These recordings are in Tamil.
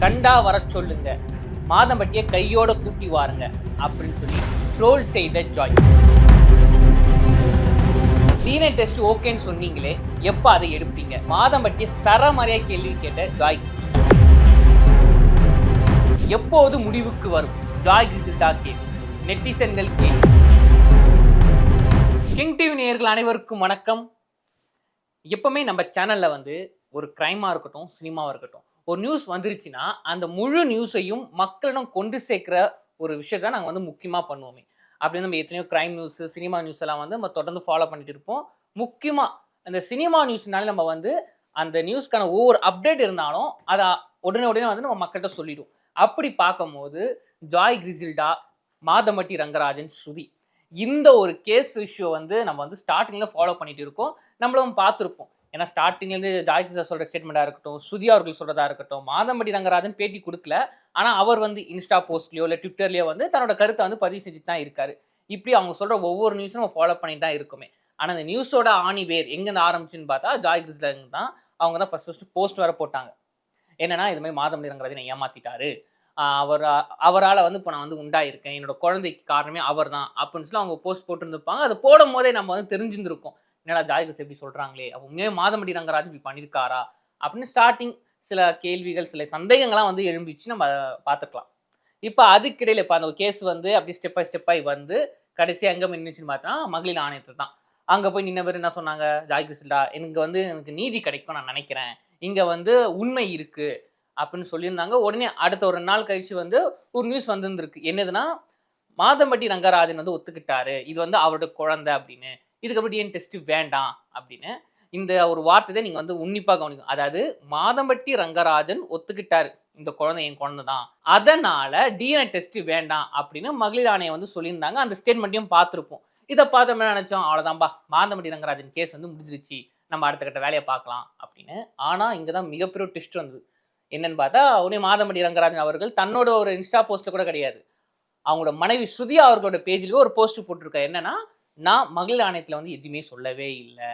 கண்டா வர சொல்லுங்க. மாதம்பட்டியை கையோட கூட்டி வாருங்க அப்படின்னு சொல்லி ட்ரோல் செய்த ஜாய் டிஎன்ஏ டெஸ்ட் ஓகேன்னு சொன்னீங்களே எப்போ அதை எடுப்பீங்க? மாதம்பட்டியை சரமறையா கேள்வி கேட்ட ஜாய் எப்போது முடிவுக்கு வரும்? ஜாய் கிரிசில்டா கேஸ் நெட்டிசன்கள் கேள்வி. கிங் டிவி நேயர்கள் அனைவருக்கும் வணக்கம். எப்பவுமே நம்ம சேனல்ல வந்து ஒரு கிரைமா இருக்கட்டும் சினிமாவா இருக்கட்டும் ஒரு நியூஸ் வந்துருச்சுன்னா அந்த முழு நியூஸையும் மக்களிடம் கொண்டு சேர்க்குற ஒரு விஷயத்த நாங்கள் வந்து முக்கியமாக பண்ணுவோமே. அப்படி நம்ம எத்தனையோ கிரைம் நியூஸ் சினிமா நியூஸ் எல்லாம் வந்து நம்ம தொடர்ந்து ஃபாலோ பண்ணிட்டு இருப்போம். முக்கியமாக அந்த சினிமா நியூஸ்னாலே நம்ம வந்து அந்த நியூஸ்க்கான ஒவ்வொரு அப்டேட் இருந்தாலும் அதை உடனே உடனே வந்து நம்ம மக்கள்கிட்ட சொல்லிடும் அப்படி பார்க்கும்போது ஜாய் கிரிசில்டா மாதமட்டி ரங்கராஜன் ஸ்ருதி இந்த ஒரு கேஸ் இஷ்யூ வந்து நம்ம வந்து ஸ்டார்டிங்கில் ஃபாலோ பண்ணிட்டு இருக்கோம். நம்மளும் பார்த்துருப்போம். ஏன்னா ஸ்டார்டிங்லேருந்து ஜாய் சார் சொல்கிற ஸ்டேட்மெண்ட்டாக இருக்கட்டும் ஸ்ருதி அவர்கள் சொல்கிறதா இருக்கட்டும் மாதம்படி ரங்கராஜன் பேட்டி கொடுக்கல. ஆனால் அவர் வந்து இன்ஸ்டா போஸ்ட்லேயோ இல்லை ட்விட்டர்லேயோ வந்து தன்னோட கருத்தை வந்து பதிவு செஞ்சு தான் இருக்கார். இப்படி அவங்க சொல்கிற ஒவ்வொரு நியூஸும் நம்ம ஃபாலோ பண்ணிட்டு தான் இருக்குமே. ஆனால் அந்த நியூஸோட ஆணி வேர் எங்கேருந்து ஆரம்பிச்சுன்னு பார்த்தா ஜாய் கிருஷ்ணன் தான் அவங்க தான் ஃபஸ்ட் ஃபஸ்ட்டு போஸ்ட் வர போட்டாங்க. என்னென்னா இது மாதிரி மாதம்படி ரங்கராஜனை ஏமாத்திட்டாரு. அவர் அவரால் வந்து இப்போ நான் வந்து உண்டாயிருக்கேன். என்னோட குழந்தைக்கு காரணமே அவர் தான் அப்படின்னு சொல்லி அவங்க போஸ்ட் போட்டிருந்துருப்பாங்க. அது போடும் போதே நம்ம வந்து தெரிஞ்சிருந்திருக்கோம். என்னடா ஜாய் கிருஷ்ணன் எப்படி சொல்கிறாங்களே அப்போ உண்மையாக மாதம்பட்டி ரங்கராஜ் இப்படி பண்ணியிருக்காரா அப்படின்னு ஸ்டார்டிங் சில கேள்விகள் சில சந்தேகங்கள்லாம் வந்து எழும்பிச்சு நம்ம பார்த்துக்கலாம். இப்போ அதுக்கிடையில் இப்போ அந்த கேஸ் வந்து அப்படி ஸ்டெப் பை ஸ்டெப் ஆகி வந்து கடைசியாக எங்கே நின்றுச்சுன்னு பார்த்தா மகளிர் ஆணையத்தில் தான். அங்கே போய் நின்னவர் என்ன சொன்னாங்க? ஜாய் கிருஷ்ணா எனக்கு வந்து எனக்கு நீதி கிடைக்கும் நான் நினைக்கிறேன். இங்கே வந்து உண்மை இருக்குது அப்படின்னு சொல்லியிருந்தாங்க. உடனே அடுத்த ஒரு நாள் கழிச்சு வந்து ஒரு நியூஸ் வந்திருந்திருக்கு. என்னதுன்னா மாதம்பட்டி ரங்கராஜன் வந்து ஒத்துக்கிட்டாரு. இது வந்து அவரோட குழந்தை அப்படின்னு. இதுக்கப்புறம் டிஎன் டெஸ்ட் வேண்டாம் அப்படின்னு இந்த ஒரு வார்த்தை தான் நீங்கள் வந்து உன்னிப்பாக கவனிக்கும் அதாவது மாதம்பட்டி ரங்கராஜன் ஒத்துக்கிட்டாரு. இந்த குழந்தை என் குழந்தை தான். அதனால் டிஎன்ஏ டெஸ்ட் வேண்டாம் அப்படின்னு மகளிர் ஆணையம் வந்து சொல்லியிருந்தாங்க. அந்த ஸ்டேட்மெண்ட்டையும் பார்த்துருப்போம். இதை பார்த்த மாதிரி நினச்சோம்? அவ்வளோதான்பா மாதம்பட்டி ரங்கராஜன் கேஸ் வந்து முடிஞ்சிருச்சு. நம்ம அடுத்த கட்ட வேலையை பார்க்கலாம் அப்படின்னு. ஆனால் இங்கே தான் மிகப்பெரிய டெஸ்ட் வந்தது. என்னன்னு பார்த்தா உடனே மாதம்பட்டி ரங்கராஜன் அவர்கள் தன்னோட ஒரு இன்ஸ்டா போஸ்ட்டில் கூட கிடையாது. அவங்களோட மனைவி ஸ்ருதி அவர்களோட பேஜ்லேயே ஒரு போஸ்ட் போட்டிருக்காரு. என்னன்னா நான் மகளிர் ஆணையத்தில் வந்து எதுவுமே சொல்லவே இல்லை.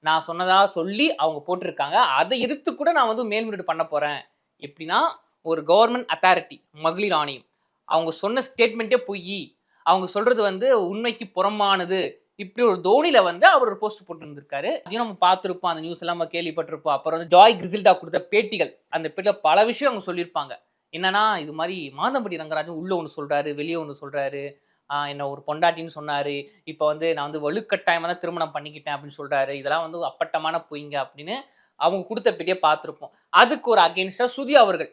நான் சொன்னதாக சொல்லி அவங்க போட்டிருக்காங்க. அதை எதிர்த்து கூட நான் வந்து மேல்முறையீடு பண்ண போகிறேன் எப்படின்னா ஒரு கவர்மெண்ட் அத்தாரிட்டி மகளிர் ஆணையம். அவங்க சொன்ன ஸ்டேட்மெண்ட்டே பொய். அவங்க சொல்கிறது வந்து உண்மைக்கு புறமானது இப்படி ஒரு தோனியில் வந்து அவர் ஒரு போஸ்ட் போட்டிருந்திருக்காரு. அதையும் நம்ம பார்த்துருப்போம். அந்த நியூஸ் எல்லாம் நம்ம கேள்விப்பட்டிருப்போம். அப்புறம் வந்து ஜாய் கிரிசில்டா கொடுத்த பேட்டிகள். அந்த பேட்டியில் பல விஷயம் அவங்க சொல்லியிருப்பாங்க. என்னன்னா இது மாதிரி மாதம்படி ரங்கராஜன் உள்ள ஒன்று சொல்கிறாரு வெளியே ஒன்று சொல்கிறாரு என்ன ஒரு பொண்டாட்டின்னு சொன்னார். இப்போ வந்து நான் வந்து வலுக்கட்டாயமாக தான் திருமணம் பண்ணிக்கிட்டேன் அப்படின்னு சொல்கிறாரு இதெல்லாம் வந்து அப்பட்டமான பொய்ங்க அப்படின்னு அவங்க கொடுத்த பேட்டியை பார்த்துருப்போம். அதுக்கு ஒரு அகேன்ஸ்டா ஸ்ருதி அவர்கள்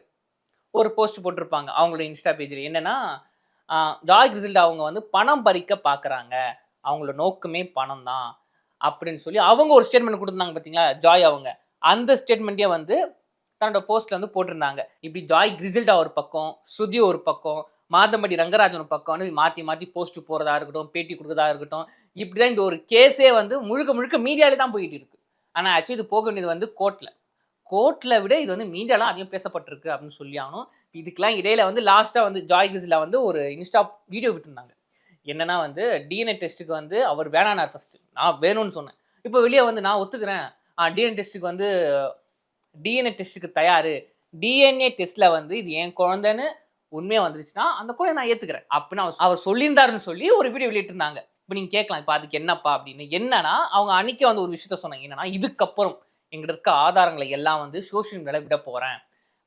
ஒரு போஸ்ட் போட்டிருப்பாங்க அவங்களோட இன்ஸ்டா பேஜில் என்னென்னா ஜாய் கிரிசில்டா அவங்க வந்து பணம் பறிக்க பார்க்குறாங்க அவங்களோட நோக்கமே பணம் தான் அப்படின்னு சொல்லி அவங்க ஒரு ஸ்டேட்மெண்ட் கொடுத்துருந்தாங்க பார்த்தீங்களா ஜாய் அவங்க. அந்த ஸ்டேட்மெண்ட்டே வந்து தன்னோட போஸ்ட்ல வந்து போட்டிருந்தாங்க. இப்படி ஜாய் கிரிசில்டா ஒரு பக்கம் ஸ்ருதி ஒரு பக்கம் மாதம்படி ரங்கராஜன் பக்கம் வந்து மாற்றி மாற்றி போஸ்ட் போகிறதா இருக்கட்டும் பேட்டி கொடுக்கறதா இருக்கட்டும் இப்படி தான் இந்த ஒரு கேஸே வந்து முழுக்க முழுக்க மீடியாலே தான் போயிட்டு இருக்கு. ஆனால் ஆக்சுவலி இது போக வேண்டியது வந்து கோர்ட்டில் கோர்ட்டில் விட இது வந்து மீடியாலாம் அதிகம் பேசப்பட்டிருக்கு அப்படின்னு சொல்லி ஆகணும். இதுக்கெல்லாம் இடையில வந்து லாஸ்ட்டாக வந்து ஜாய் கிரிசிலா வந்து ஒரு இன்ஸ்டா வீடியோ விட்டுருந்தாங்க. என்னன்னா வந்து டிஎன்ஏ டெஸ்ட்டுக்கு வந்து அவர் வேணானார் ஃபஸ்ட்டு நான் வேணும்னு சொன்னேன். இப்போ வெளியே வந்து நான் ஒத்துக்கிறேன். டிஎன்ஏ டெஸ்ட்டுக்கு வந்து டிஎன்ஏ டெஸ்ட்டுக்கு தயார். டிஎன்ஏ டெஸ்ட்டில் வந்து இது என் குழந்தைன்னு உண்மையாக வந்துருச்சுன்னா அந்த குழந்தை நான் ஏற்றுக்கிறேன் அப்படின்னு அவர் அவர் சொல்லியிருந்தாருன்னு சொல்லி ஒரு வீடியோ வெளியிட்டிருந்தாங்க. இப்போ நீங்கள் கேட்கலாம் இப்போ அதுக்கு என்னப்பா அப்படின்னு. என்னன்னா அவங்க அன்னைக்கே வந்து ஒரு விஷயத்த சொன்னாங்க. என்னன்னா இதுக்கப்புறம் எங்கிட்ட இருக்க ஆதாரங்களை எல்லாம் வந்து சோஷியல் மீடியாவில் விட போகிறேன்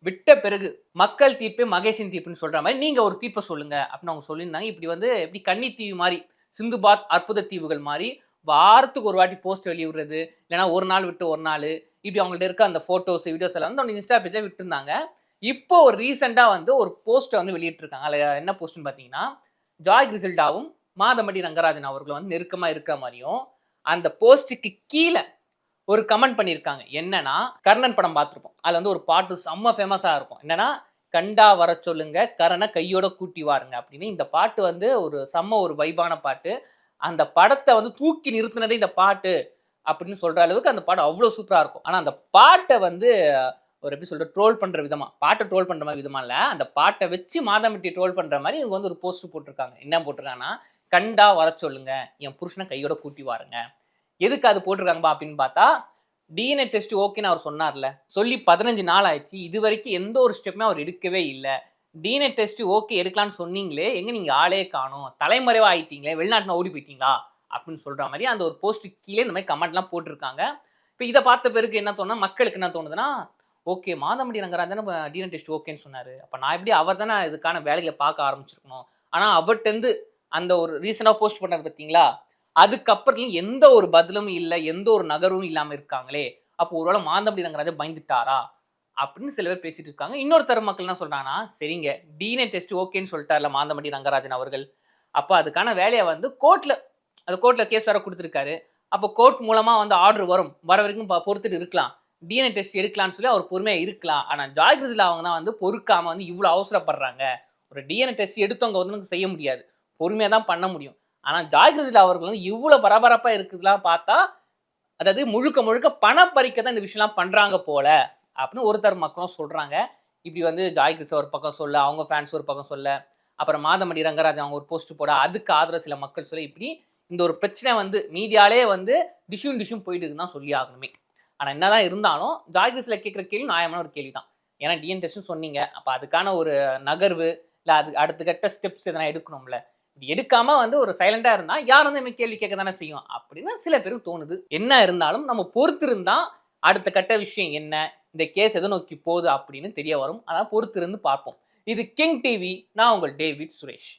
விட்ட பிறகு மக்கள் தீர்ப்பே மகேஷின் தீர்ப்புன்னு சொல்கிற மாதிரி நீங்கள் ஒரு தீர்ப்பை சொல்லுங்கள் அப்படின்னு அவங்க சொல்லியிருந்தாங்க. இப்படி வந்து எப்படி கன்னி தீவு மாதிரி சிந்துபாத் அற்புத தீவுகள் மாதிரி வாரத்துக்கு ஒரு வாட்டி போஸ்ட் வெளியிடுறது இல்லைன்னா ஒரு நாள் விட்டு ஒரு நாள் இப்படி அவங்கள்ட்ட இருக்க அந்த ஃபோட்டோஸ் வீடியோஸ் எல்லாம் வந்து அவங்க இன்ஸ்டா பேஜில் விட்டுருந்தாங்க. இப்போ ஒரு ரீசெண்டாக வந்து ஒரு போஸ்ட்டை வந்து வெளியிட்டிருக்காங்க. அதில் என்ன போஸ்ட்னு பார்த்தீங்கன்னா ஜாய் கிரிசில்டாவும் மாதமடி ரங்கராஜன் அவர்களும் வந்து நெருக்கமாக இருக்கிற மாதிரியும் அந்த போஸ்ட்டுக்கு கீழே ஒரு கமெண்ட் பண்ணியிருக்காங்க. என்னன்னா கர்ணன் படம் பார்த்துருப்போம். அதில் வந்து ஒரு பாட்டு செம்ம ஃபேமஸாக இருக்கும். என்னன்னா கண்டா வர சொல்லுங்க கரணை கையோட கூட்டி வாருங்க அப்படின்னு இந்த பாட்டு வந்து ஒரு செம்ம ஒரு வைபான பாட்டு. அந்த படத்தை வந்து தூக்கி நிறுத்தினதே இந்த பாட்டு அப்படின்னு சொல்ற அளவுக்கு அந்த பாட்டு அவ்வளோ சூப்பராக இருக்கும். ஆனால் அந்த பாட்டை வந்து ஒரு எப்படி சொல்கிற ட்ரோல் பண்ணுற விதமாக பாட்டை ட்ரோல் பண்ணுற மாதிரி விதமாக இல்லை அந்த பாட்டை வச்சு மாதம்பட்டி ட்ரோல் பண்ணுற மாதிரி இவங்க வந்து ஒரு போஸ்ட் போட்டிருக்காங்க. என்ன போட்டிருக்காங்கன்னா கண்டா வர சொல்லுங்க என் புருஷனை கையோட கூட்டி வாருங்க. எதுக்கு அது போட்டிருக்காங்கப்பா அப்படின்னு பார்த்தா டிஎன்ஏ டெஸ்ட் ஓகேன்னு அவர் சொன்னார்ல சொல்லி பதினஞ்சு நாள் ஆயிடுச்சு இது வரைக்கும் எந்த ஒரு ஸ்டெப்புமே அவர் எடுக்கவே இல்லை. டிஎன்ஏ டெஸ்ட் ஓகே எடுக்கலாம்னு சொன்னீங்களே எங்கே நீங்கள் ஆளே காணும் தலைமறைவாக ஆயிட்டீங்களே வெளிநாட்டில் ஓடி போயிட்டீங்களா அப்படின்னு சொல்கிற மாதிரி அந்த ஒரு போஸ்ட்டு கீழே இந்த மாதிரி கமெண்ட்லாம் போட்டிருக்காங்க. இப்போ இதை பார்த்த பிறகு என்ன தோணுனா மக்களுக்கு என்ன தோணுதுன்னா ஓகே மாதம்படி ரங்கராஜ் தானே டிஎன்ஏ டெஸ்ட் ஓகேன்னு சொன்னார். அப்போ நான் எப்படி அவர் தானே இதுக்கான வேலைகளை பார்க்க ஆரம்பிச்சிருக்கணும்? ஆனால் அவர்கிட்டருந்து அந்த ஒரு ரீசெண்டாக போஸ்ட் பண்ணார் பார்த்தீங்களா அதுக்கப்புறத்துலையும் எந்த ஒரு பதிலும் இல்லை எந்த ஒரு நகரும் இல்லாமல் இருக்காங்களே. அப்போ ஒருவேளை மாந்தமடி ரங்கராஜா பயந்துட்டாரா? அப்படின்னு சில பேர் பேசிட்டு இருக்காங்க. இன்னொருத்தர மக்கள் என்ன சொல்றாங்கன்னா சரிங்க டிஎன்ஏ டெஸ்ட் ஓகேன்னு சொல்லிட்டார்ல மாந்தமடி ரங்கராஜன் அவர்கள். அப்போ அதுக்கான வேலையை வந்து கோர்ட்டில் அது கோர்ட்டில் கேஸ் வர கொடுத்துருக்காரு. அப்போ கோர்ட் மூலமாக வந்து ஆர்டர் வரும். வர வரைக்கும் ப- பொறுத்துட்டு இருக்கலாம். டிஎன்ஏ டெஸ்ட் எடுக்கலாம்னு சொல்லி அவர் பொறுமையாக இருக்கலாம். ஆனால் ஜாய் கிறிஸ்ல அவங்க தான் வந்து பொறுக்காம வந்து இவ்வளோ அவசரப்படுறாங்க. ஒரு டிஎன்ஏ டெஸ்ட் எடுத்தவங்க வந்து நமக்கு செய்ய முடியாது. பொறுமையாக தான் பண்ண முடியும். ஆனால் ஜாய் கிறிஸ்ல அவர்கள் வந்து இவ்வளோ பரபரப்பாக இருக்குதுலாம் பார்த்தா அதாவது முழுக்க முழுக்க பண பறிக்க தான் இந்த விஷயம்லாம் பண்ணுறாங்க போல அப்படின்னு ஒருத்தர் மக்களும் சொல்கிறாங்க இப்படி வந்து ஜாய் கிறிஸ்து ஒரு பக்கம் சொல்ல அவங்க ஃபேன்ஸ் ஒரு பக்கம் சொல்ல அப்புறம் மாதமணி ரங்கராஜ் அவங்க ஒரு போஸ்ட் போட அதுக்கு ஆதரவு சில மக்கள் சொல்ல இப்படி இந்த ஒரு பிரச்சனை வந்து மீடியாலே வந்து டிஷ்யூம் டிஷ்யூம் போயிட்டு இருக்குன்னு தான் சொல்லி ஆகணுமே. ஆனால் என்னதான் இருந்தாலும் ஜாய் கேட்குற கேள்வி நியாயமான ஒரு கேள்வி தான் ஏன்னா டிஎன் டெஸ்ட்னு சொன்னீங்க. அப்போ அதுக்கான ஒரு நகர்வு இல்லை அது அடுத்த கட்ட ஸ்டெப்ஸ் எதனா எடுக்கணும்ல. இப்படி எடுக்காம வந்து ஒரு சைலண்டா இருந்தா யார் வந்து நம்ம கேள்வி கேட்க தானே செய்யும்? அப்படின்னு சில பேருக்கு தோணுது. என்ன இருந்தாலும் நம்ம பொறுத்திருந்தா அடுத்த கட்ட விஷயம் என்ன? இந்த கேஸ் எதை நோக்கி போகுது அப்படின்னு தெரிய வரும். அதான் பொறுத்திருந்து பார்ப்போம். இது கிங் டிவி நான் உங்கள் டேவிட் சுரேஷ்